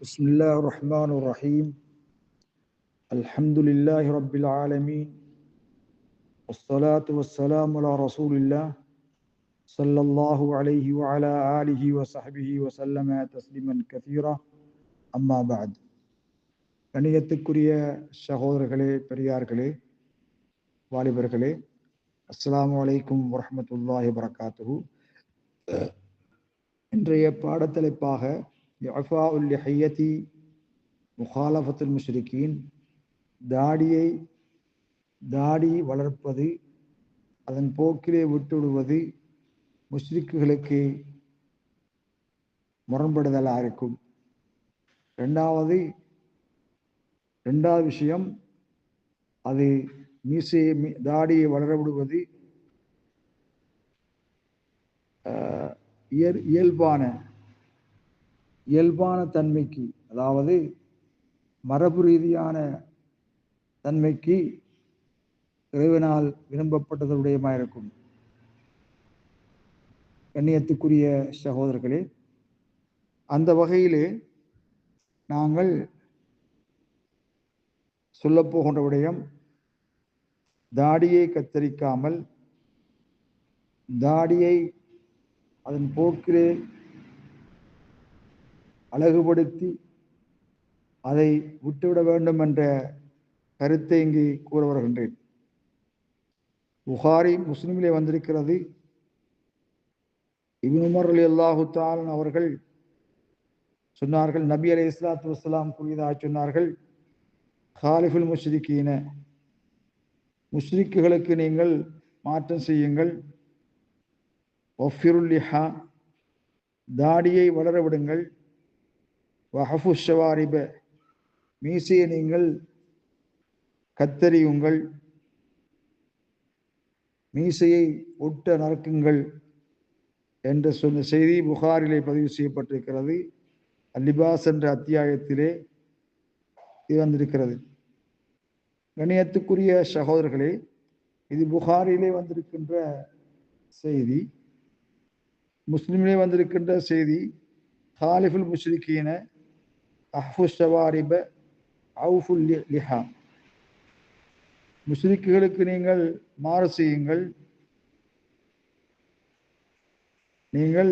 بسم الله الرحمن الرحيم الحمد لله رب العالمين والصلاة والسلام على رسول الله صلى الله عليه وعلى آله وصحبه وسلم تسليما كثيرا أما بعد கணியத்துக்குரிய சகோதரர்களே பெரியார்களே வாலிபர்களே அஸ்ஸலாமு அலைக்கும் வரஹ்மத்துல்லாஹி வரகாத்துஹு இன்றைய பாடத்தலைப்பாக இஃபாஉல் லிஹையதி முகாலஃபத்துல் முஷ்ரிக்கீன் தாடியை தாடி வளர்ப்பது அதன் போக்கிலே விட்டுவிடுவது முஷ்ரிக்குகளுக்கு முரண்படுதலாக இருக்கும். ரெண்டாவது ரெண்டாவது விஷயம் அது மீசையை மீ- தாடியை வளர விடுவது இயல் இயல்பான இயல்பான தன்மைக்கு அதாவது மரபு ரீதியான தன்மைக்கு இறைவனால் விரும்பப்பட்டதுடையமாக இருக்கும். கண்ணியத்துக்குரிய சகோதரர்களே அந்த வகையிலே நாங்கள் சொல்லப் போகின்ற விடயம் தாடியை கத்தரிக்காமல் தாடியை அதன் போக்கிலே அழகுபடுத்தி அதை விட்டுவிட வேண்டும் என்ற கருத்தை இங்கு கூற வருகின்றேன். புகாரி முஸ்லிமிலே வந்திருக்கிறது. இப்னு அலி அல்லாஹுத்தாலன் அவர்கள் சொன்னார்கள் நபி அலி இஸ்லாத்து வஸ்லாம் கூறியதாக சொன்னார்கள் ஹாலிஃபுல் முஷ்ரிக்கீன முஷ்ரிக்குகளுக்கு நீங்கள் மாற்றம் செய்யுங்கள். ஒஃபிருல்லிஹா தாடியை வளர விடுங்கள். வஹஃபு ஷவாரிப. மீசையை நீங்கள் கத்தரியுங்கள் மீசையை ஒட்ட நறுக்குங்கள் என்று சொன்ன செய்தி புகாரிலே பதிவு செய்யப்பட்டிருக்கிறது. அல்லிபாஸ் என்ற அத்தியாயத்திலே இது வந்திருக்கிறது. கணியத்துக்குரிய சகோதரர்களே இது புகாரிலே வந்திருக்கின்ற செய்தி. முஸ்லிமிலே வந்திருக்கின்ற செய்தி. ஹாலிஃபுல் முஷ்ரிகீன அஹ்ஃபு ஷவாரிப அவுஃபுல் லிஹா. முஸ்லிக்குகளுக்கு நீங்கள் மாறு செய்யுங்கள். நீங்கள்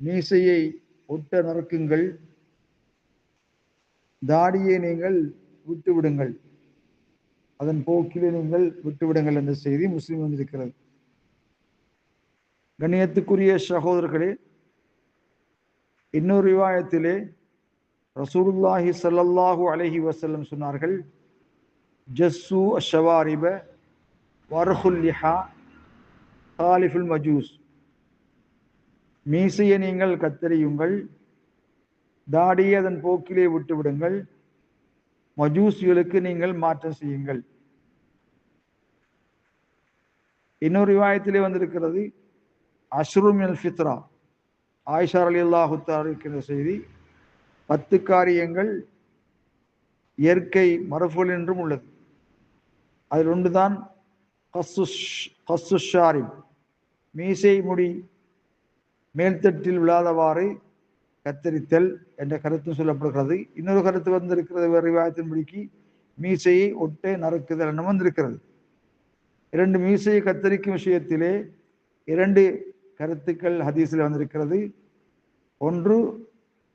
மீசையை ஒட்ட நறுக்குங்கள். தாடியை நீங்கள் விட்டு விடுங்கள் அதன் போக்கிலே நீங்கள் விட்டுவிடுங்கள் என்ற செய்தி முஸ்லீம் வந்திருக்கிறது. கண்ணியத்துக்குரிய சகோதரர்களே இன்னொரு விவாயத்திலே ரசூலுல்லாஹி சல்லல்லாஹு அலஹி வசல்லம் சொன்னார்கள் ஜஸ்ஸு அஷவாரிப வர்ஹுல் லிஹா காலிஃபுல் மஜூஸ். மீசையை நீங்கள் கத்தறியுங்கள் தாடியை அதன் போக்கிலே விட்டுவிடுங்கள் மஜூசிகளுக்கு நீங்கள் மாற்றம் செய்யுங்கள். இன்னொரு விவாயத்திலே வந்திருக்கிறது அஷ்ரும் அல் ஃபித்ரா. ஆயிஷார் அலி அல்லாஹு இருக்கின்ற செய்தி பத்து காரியங்கள் இயற்கை மரபுகள் என்றும் உள்ளது. அதில் ஒன்றுதான் கஸ்ஸுஷாரிப் மீசை முடி மேல்தட்டில் விழாதவாறு கத்தரித்தல் என்ற கருத்து சொல்லப்படுகிறது. இன்னொரு கருத்து வந்திருக்கிறது வேறு விவாதத்தின்படிக்கு மீசையை ஒட்டே நறுக்குதல் என வந்திருக்கிறது. இரண்டு மீசையை கத்தரிக்கும் விஷயத்திலே இரண்டு கருத்துக்கள் ஹதீஸில் வந்திருக்கிறது. ஒன்று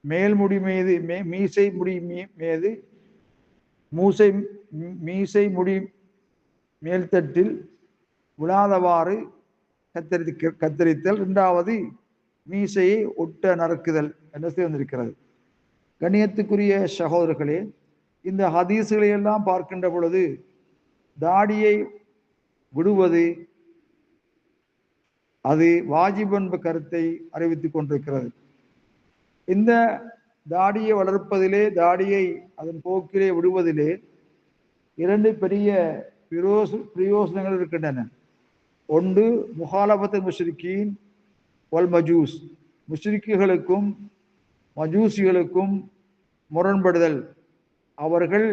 மேல்முடி மீது மே மீசை முடி மீது மூசை மீசை முடி மேல்தட்டில் விழாதவாறு கத்தரிக்க கத்தரித்தல். இரண்டாவது மீசையை ஒட்ட நறுக்குதல் என்று செய்தி வந்திருக்கிறது கண்ணியத்துக்குரிய சகோதரர்களே இந்த ஹதீஸுகளை எல்லாம் பார்க்கின்ற பொழுது தாடியை விடுவது அது வாஜிப் என்ற கருத்தை அறிவித்துக் கொண்டிருக்கிறது. இந்த தாடியை வளர்ப்பதிலே தாடியை அதன் போக்கிலே விடுவதிலே இரண்டு பெரிய பிரயோச பிரயோசனங்கள் இருக்கின்றன. ஒன்று முகாலபத்து முஷ்ரிக்கீன் வல் மஜூஸ். முஷ்ரிக்குகளுக்கும் மஜூசிகளுக்கும் முரண்படுதல். அவர்கள்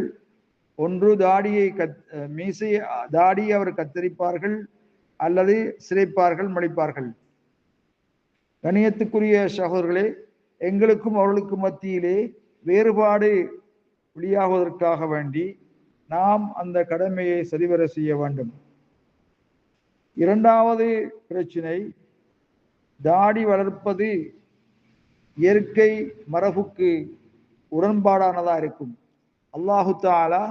ஒன்று தாடியை கத் மீசையை தாடியை அவர் கத்தரிப்பார்கள் அல்லது சிரைப்பார்கள் மடிப்பார்கள். கணியத்துக்குரிய சகோதரர்களே எங்களுக்கும் அவர்களுக்கும் மத்தியிலே வேறுபாடு வெளியாகுவதற்காக வேண்டி நாம் அந்த கடமையை சரிவர செய்ய வேண்டும். இரண்டாவது பிரச்சினை தாடி வளர்ப்பது இயற்கை மரபுக்கு உடன்பாடானதா இருக்கும். அல்லாஹு தாலா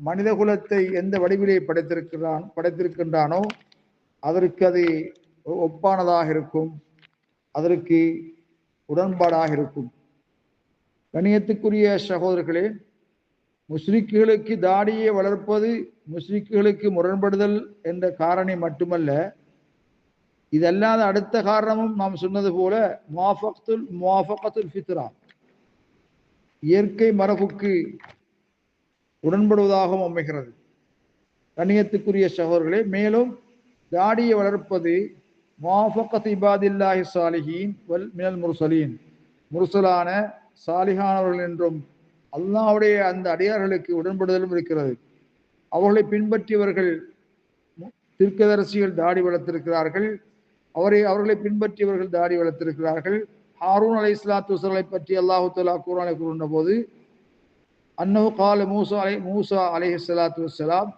மனித குலத்தை எந்த வடிவிலே படைத்திருக்கிறான் படைத்திருக்கின்றானோ அதற்கு அது ஒப்பானதாக இருக்கும். அதற்கு உடன்பாடாக இருக்கும். கணியத்துக்குரிய சகோதரர்களே முஸ்லிக்குகளுக்கு தாடியை வளர்ப்பது முஸ்லிக்குகளுக்கு முரண்படுதல் என்ற காரணி மட்டுமல்ல இதல்லாத அடுத்த காரணமும் நாம் சொன்னது போல முவாஃபத்துல் முவாஃபகத்துல் ஃபித்ரா. இயற்கை மரபுக்கு உடன்படுவதாகவும் அமைகிறது. கண்ணியத்துக்குரிய சகோதரர்களே மேலும் தாடியை வளர்ப்பது மாஃபக்கத் இபாதில்லாஹி சாலிஹீன் வல் மினல் முர்சலீன் முர்சலான சாலிஹானவர்கள் என்றும் அல்லாவுடைய அந்த அடியார்களுக்கு உடன்படுதலும் இருக்கிறது. அவர்களை பின்பற்றியவர்கள் திருக்கதரசிகள் தாடி வளர்த்திருக்கிறார்கள். அவரை அவர்களை பின்பற்றியவர்கள் தாடி வளர்த்திருக்கிறார்கள். ஹாரூன் அலை இஸ்லாத்து வசலை பற்றி அல்லாஹு தலா கூறானை கூறின போது அன்னஹு கால மூசா அலை மூசா அலைஹி ஸலாத்து வஸ்ஸலாம்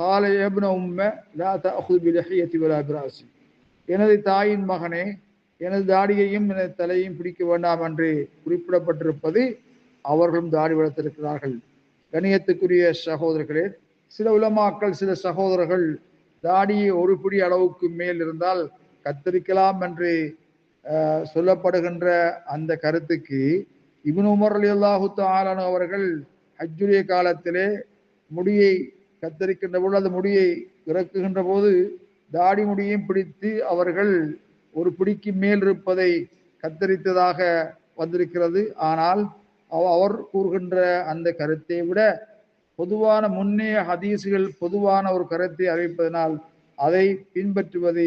கால எப்ன உம்ம லா தஅஹுது பிலஹியதி வலா பிராசி எனது தாயின் மகனே எனது தாடியையும் எனது தலையையும் பிடிக்க வேண்டாம் என்று குறிப்பிடப்பட்டிருப்பது அவர்களும் தாடி வளர்த்திருக்கிறார்கள். கணியத்துக்குரிய சகோதரர்களே சில உலமாக்கள் சில சகோதரர்கள் தாடியை ஒரு பிடி அளவுக்கு மேல் இருந்தால் கத்தரிக்கலாம் என்று சொல்லப்படுகின்ற அந்த கருத்துக்கு இபின் உமர் அலி அல்லாஹு ஆலான அவர்கள் ஹஜ்ஜுரிய காலத்திலே முடியை கத்தரிக்கின்ற பொழுது அந்த முடியை இறக்குகின்ற போது தாடி முடியையும் பிடித்து அவர்கள் ஒரு பிடிக்கு மேல் இருப்பதை கத்தரித்ததாக வந்திருக்கிறது. ஆனால் அவர் கூறுகின்ற அந்த கருத்தை விட பொதுவான முன்னே ஹதீஸுகள் பொதுவான ஒரு கருத்தை அறிவிப்பதனால் அதை பின்பற்றுவது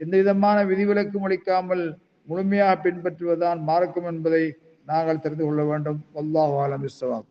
எந்த விதமான விதிவிலக்கும் அளிக்காமல் முழுமையாக பின்பற்றுவதுதான் மார்க்கம் என்பதை நாங்கள் தெரிந்து கொள்ள வேண்டும். அல்லாஹ் ஆலம் இஸ்லாம்